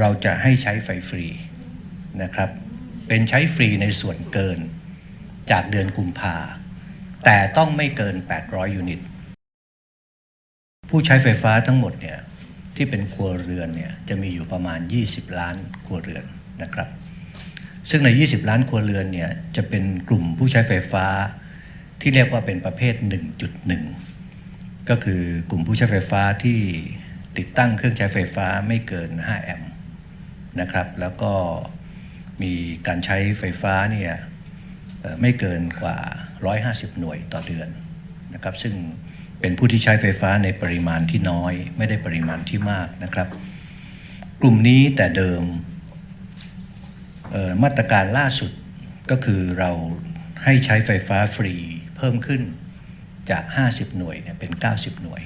เราจะให้ใช้ไฟฟรีนะครับ เป็นใช้ฟรีในส่วนเกินจากเดือนกุมภาแต่ต้องไม่เกิน 800 ยูนิต ผู้ใช้ไฟฟ้าทั้งหมดเนี่ยที่เป็นครัวเรือนเนี่ยจะมีอยู่ประมาณ 20 ล้านครัวเรือนนะครับ ซึ่งใน 20 ล้านครัวเรือนเนี่ยจะเป็นกลุ่มผู้ใช้ไฟฟ้าที่เรียกว่าเป็นประเภท 1.1 ก็คือกลุ่มผู้ใช้ไฟฟ้าที่ติดตั้งเครื่องใช้ไฟฟ้าไม่เกิน 5 แอมป์ นะครับ แล้วก็มีการใช้ไฟฟ้าเนี่ยไม่เกินกว่า 150 หน่วยต่อเดือนนะครับซึ่งเป็นผู้ที่ใช้ไฟฟ้าในปริมาณที่น้อย ไม่ได้ปริมาณที่มากนะครับ กลุ่มนี้แต่เดิมมาตรการล่าสุดก็คือเราให้ใช้ไฟฟ้าฟรีเพิ่มขึ้นจาก 50 หน่วยเนี่ยเป็น 90 หน่วย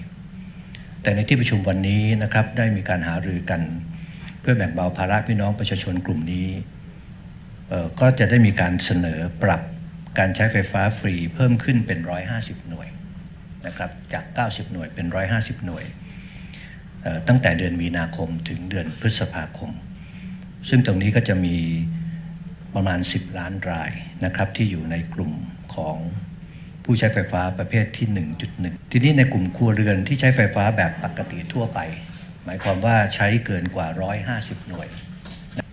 แต่ในที่ประชุมวันนี้นะครับได้มีการหารือกันเพื่อแบ่งเบาภาระพี่น้องประชาชนกลุ่มนี้ ก็จะได้มีการเสนอปรับการใช้ไฟฟ้าฟรีเพิ่มขึ้นเป็น 150 หน่วยนะครับจาก 90 หน่วยเป็น 150 หน่วย ตั้งแต่เดือนมีนาคมถึงเดือนพฤษภาคม ซึ่งตรงนี้ก็จะมีประมาณ 10 ล้านรายนะครับที่อยู่ในกลุ่มของผู้ใช้ไฟฟ้าประเภทที่ 1.1 ทีนี้ในกลุ่มครัวเรือนที่ใช้ไฟฟ้าแบบปกติทั่วไป หมายความว่าใช้เกินกว่า 150 หน่วย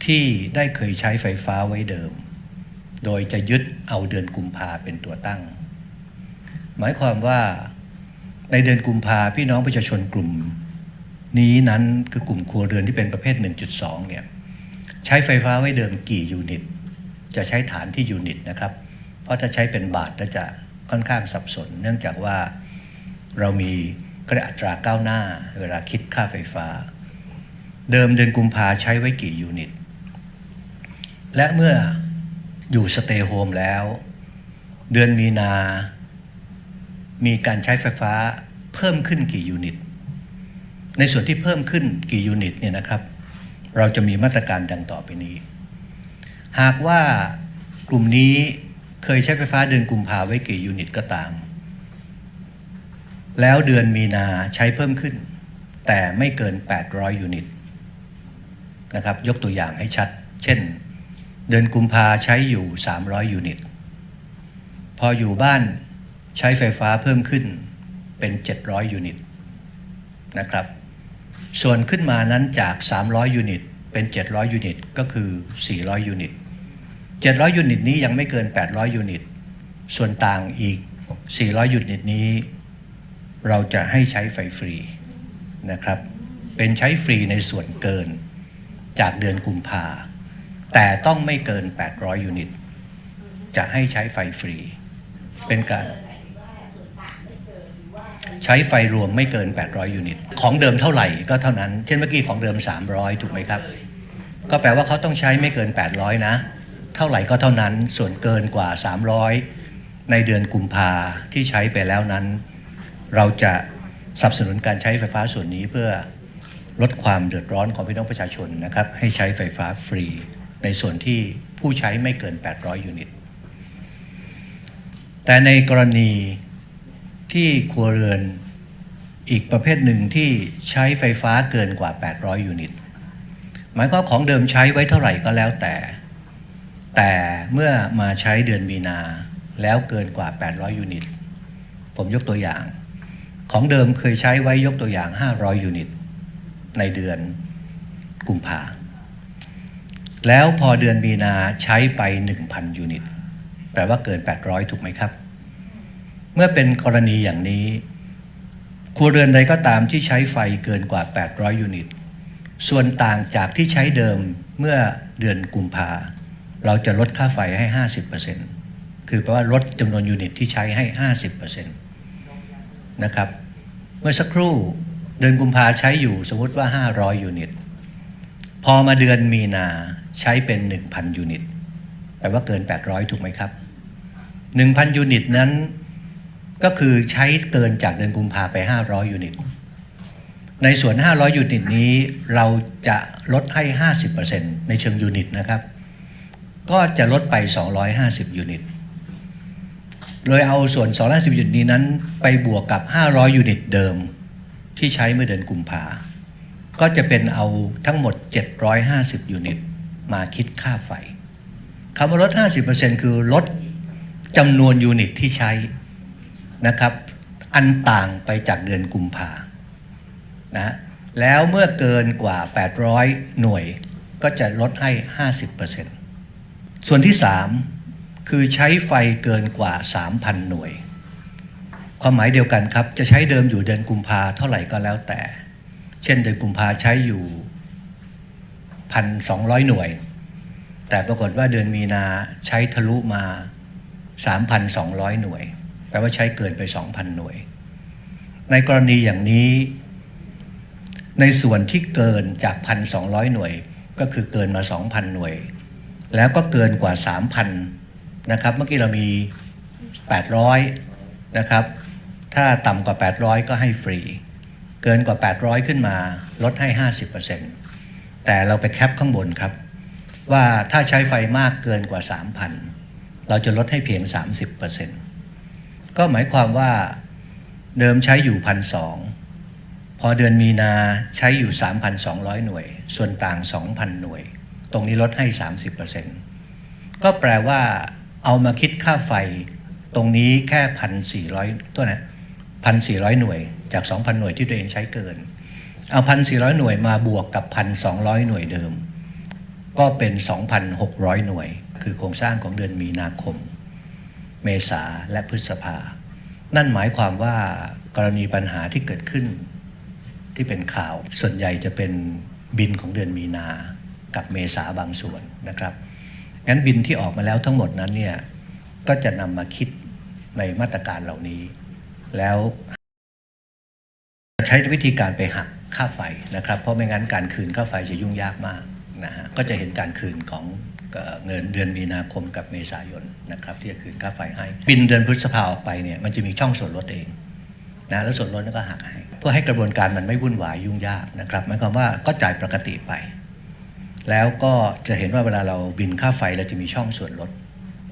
ที่ได้เคยใช้ไฟฟ้าไว้เดิม โดยจะยึดเอาเดือนกุมภาเป็นตัวตั้ง หมายความว่าในเดือนกุมภาพี่น้องประชาชนกลุ่ม นี้นั้นคือกลุ่มครัวเรือนที่เป็นประเภท 1.2 เนี่ยใช้ไฟฟ้าไว้เดิมกี่ยูนิต จะใช้ฐานที่ยูนิตนะครับ เพราะถ้าใช้เป็นบาทก็จะค่อนข้างสับสน เนื่องจากว่าเรามี กระอัตราก้าวหน้า เวลาคิดค่าไฟฟ้า เดิมเดือนกุมภาใช้ไว้กี่ยูนิต และเมื่ออยู่สเตย์โฮมแล้ว เดือนมีนา มีการใช้ไฟฟ้าเพิ่มขึ้นกี่ยูนิต ในส่วนที่เพิ่มขึ้นกี่ยูนิตเนี่ยนะครับ เราจะมีมาตรการดังต่อไปนี้ หากว่ากลุ่มนี้เคยใช้ไฟฟ้าเดือนกุมภาไว้กี่ยูนิตก็ตาม แล้วเดือนมีนาใช้เพิ่มขึ้น แต่ไม่เกิน 800 ยูนิตนะครับยกตัวอย่างให้ชัด เช่น เดือนกุมภาใช้อยู่ 300 ยูนิต พออยู่บ้านใช้ไฟฟ้าเพิ่มขึ้นเป็น 700 ยูนิตนะครับส่วนขึ้นมานั้นจาก 300 ยูนิต เป็น 700 ยูนิต ก็คือ 400 ยูนิต 700 ยูนิตนี้ยังไม่เกิน 800 ยูนิต ส่วนต่างอีก 400 ยูนิตนี้ เราจะให้ใช้ไฟฟรีนะครับ เป็นใช้ฟรีในส่วนเกินจากเดือนกุมภาแต่ต้องไม่เกิน 800 ยูนิต จะให้ใช้ไฟฟรี เป็นการใช้ไฟรวมไม่เกิน 800 ยูนิต ของเดิมเท่าไหร่ก็เท่านั้น เช่นเมื่อกี้ของเดิม 300 ถูกไหมครับ ก็แปลว่าเขาต้องใช้ไม่เกิน 800 นะ เท่าไหร่ก็เท่านั้น ส่วนเกินกว่า 300 ในเดือนกุมภาที่ใช้ไปแล้วนั้น เราจะสนับสนุนการใช้ไฟฟ้าส่วนนี้เพื่อลดความเดือดร้อนของพี่น้องประชาชนนะครับ ให้ใช้ไฟฟ้าฟรี ในส่วนที่ผู้ใช้ไม่เกิน 800 ยูนิต แต่ในกรณีที่ครัวเรือนอีกประเภทหนึ่งที่ใช้ไฟฟ้าเกินกว่า 800 ยูนิต หมายความว่าของเดิมใช้ไว้เท่าไหร่ก็แล้วแต่ แต่เมื่อมาใช้เดือนมีนาแล้วเกินกว่า 800 ยูนิต ผมยกตัวอย่าง ของเดิมเคยใช้ไว้ยกตัวอย่าง 500 ยูนิต ในเดือนกุมภาแล้วพอเดือนมีนาใช้ไป 1,000 ยูนิต แปลว่าเกิน 800 ถูกไหมครับ เมื่อเป็นกรณีอย่างนี้ครัวเรือนใดก็ตามที่ใช้ไฟเกินกว่า 800 ยูนิต ส่วนต่างจากที่ใช้เดิมเมื่อเดือนกุมภาเราจะลดค่าไฟให้ 50%คือแปลว่าลดจำนวนยูนิตที่ใช้ให้ 50%นะครับ เมื่อสักครู่เดือนกุมภาใช้อยู่สมมติว่า 500 ยูนิต พอมาเดือนมีนาใช้เป็น 1,000 ยูนิตแปลว่าเกิน 800 ถูกไหมครับ 1,000 ยูนิตนั้นก็คือใช้เกินจากเดือนกุมภาไป 500 ยูนิต ในส่วน 500 ยูนิตนี้เราจะลดให้ 50%ในเชิงยูนิตนะครับ ก็จะลดไป 250 ยูนิต โดยเอาส่วน250ยูนิตนี้นั้นไปบวกกับ 500 ยูนิตเดิมที่ใช้เมื่อเดือนกุมภาก็จะเป็นเอาทั้งหมด 750 ยูนิตมาคิดค่าไฟคำว่าลด 50%คือลดจำนวนยูนิตที่ใช้นะครับ อันต่างไปจากเดือนกุมภานะฮะแล้วเมื่อเกินกว่า 800 หน่วยก็จะลดให้ 50%ส่วนที่ 3 คือใช้ไฟเกินกว่า 3,000 หน่วย ความหมายเดียวกันครับ จะใช้เดิมอยู่เดือนกุมภาเท่าไหร่ก็แล้วแต่ เช่นเดือนกุมภาใช้อยู่ 1,200 หน่วย แต่ปรากฏว่าเดือนมีนาใช้ทะลุมา 3,200 หน่วย แปลว่าใช้เกินไป 2,000 หน่วย ในกรณีอย่างนี้ ในส่วนที่เกินจาก 1,200 หน่วย ก็คือเกินมา 2,000 หน่วย แล้วก็เกินกว่า 3,000 นะครับเมื่อกี้เรามี 800 นะครับ ถ้าต่ำกว่า 800 ก็ให้ฟรี เกินกว่า 800 ขึ้นมาลดให้ 50%แต่เราไปแคปข้างบนครับ ว่าถ้าใช้ไฟมากเกินกว่า 3,000 เราจะลดให้เพียง 30%ก็หมายความว่าเดิมใช้อยู่1,200พอเดือนมีนาใช้อยู่ 3,200 หน่วย ส่วนต่าง 2,000 หน่วย ตรงนี้ลดให้ 30%ก็แปลว่า เอามาคิดค่าไฟตรงนี้แค่1,400ตัวนะ1,400หน่วยจาก2,000หน่วยที่ตัวเองใช้เกิน เอา1,400หน่วยมาบวกกับ1,200หน่วยเดิม ก็เป็น2,600หน่วย คือโครงสร้างของเดือนมีนาคม เมษาและพฤษภา นั่นหมายความว่ากรณีปัญหาที่เกิดขึ้น ที่เป็นข่าวส่วนใหญ่จะเป็นบินของเดือนมีนา กับเมษาบางส่วนนะครับ งั้นบินที่ออกมาแล้วทั้งหมดนั้นเนี่ยก็จะนำมาคิดในมาตรการเหล่านี้ แล้วใช้วิธีการไปหักค่าไฟนะครับ เพราะไม่งั้นการคืนค่าไฟจะยุ่งยากมากนะฮะก็จะเห็นการคืนของเงินเดือนมีนาคมกับเมษายนนะครับที่จะคืนค่าไฟให้บินเดือนพฤษภาออกไปเนี่ยมันจะมีช่องส่วนลดเองนะแล้วส่วนลดนั้นก็หักให้ เพื่อให้กระบวนการมันไม่วุ่นวายยุ่งยากนะครับหมายความว่าก็จ่ายปกติไป แล้วก็จะเห็นว่าเวลาเราบินค่าไฟเราจะมีช่องส่วนลด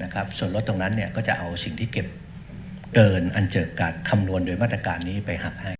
นะครับ ส่วนลดตรงนั้นเนี่ยก็จะเอาสิ่งที่เก็บเกินอันเจิดการคำนวณโดยมาตรการนี้ไปหักให้